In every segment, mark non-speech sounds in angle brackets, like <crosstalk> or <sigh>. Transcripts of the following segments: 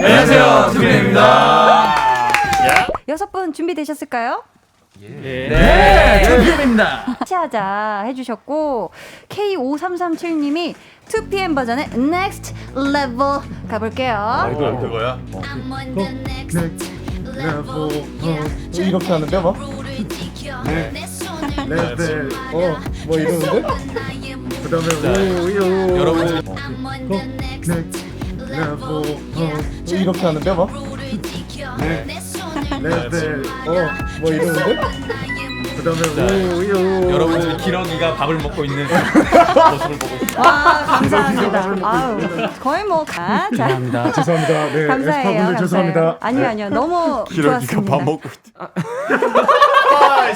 안녕하세요, 투빈입니다. 여섯 분 준비되셨을까요? 네, 투빈입니다. 같이 하자 해주셨고 K5337님이 2PM 버전의 Next Level 가볼게요. 이거 그거야? 이렇게 하는데 뭐? 레벨 어뭐 이러는데? 그다음에 오요 여러분 레벨 어 이렇게 하는데 뭐? 레벨 어뭐 이러는데? 그 다음에 오요 여러분 지금 기러기가 밥을 먹고 있는 모습을 보고 있습니다. 와 감사합니다. 아유 거의 뭐 가. 자 죄송합니다 죄송합니다 네 감사해요. 에스파분들 감사해요. 죄송합니다 아니요 아니요 너무 좋았습니다. 먹고 있다. <laughs> 5,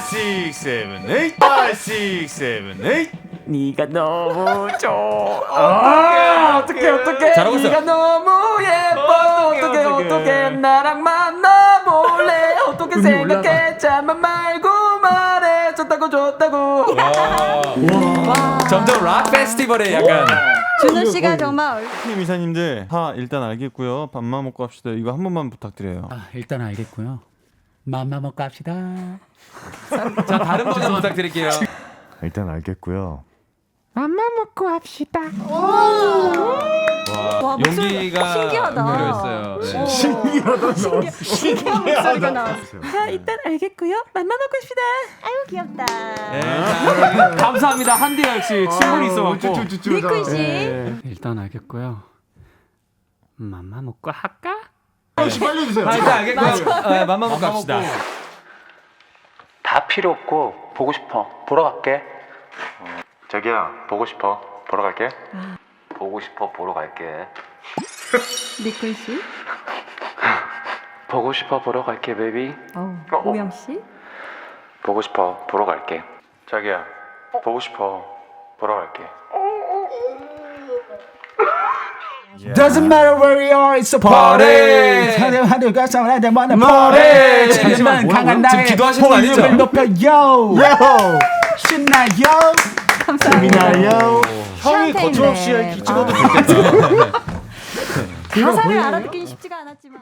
6, 7, 8 5, 6, 7, 8 네가 너무 좋아. 어떡해 어떡해. 잘하고 있어. 네가 너무 예뻐. 어떡해 어떡해. 나랑 만나볼래. 어떻게 생각해. 잠만 말고 말해. 좋다고 좋다고. 점점 락 페스티벌에 약간 준호 씨가 정말 팀 이사님들 다 일단 알겠고요. 밥만 먹고 합시다. 이거 한 번만 부탁드려요. 아, 일단 알겠고요. 맘마 먹고 합시다. <laughs> 자 다른 버전 부탁드릴게요. 일단 알겠고요. 맘마 먹고 합시다. 와, 목소리 용기가 신기하다. 필요했어요. 네. 신기하다. 신기한 목소리가 나왔어. 자 <laughs> 일단 알겠고요. 맘마 먹고 싶다. 아유 귀엽다. 네, 자, <laughs> 감사합니다. 한디아 역시 친분이 있어갖고. 니쿤 씨. 일단 알겠고요. 맘마 먹고 할까? 빨리 해주세요 아, 일단 알겠고요. 어, 맘마 먹고 갑시다. 다 필요 없고 보고 싶어. 보러 갈게. 자기야 보고 싶어. 보러 갈게. 보고 싶어 보러 갈게. <laughs> 니쿤 씨. <laughs> 보고 싶어 보러 갈게 베이비. 어, 우영 씨. 보고 싶어 보러 갈게. 자기야 보고 싶어. 보러 갈게. Doesn't matter where we are, it's a party. 하늘 가서 나한테 만나 party. 잠시만, 강한 지금 나의 기도하시는 거 아니죠? 볼륨을 높여요. 요 신나요. 미나요 형이 거침없이 랩. 찍어도 아. 가사를 알아듣긴 쉽지가 않았지만.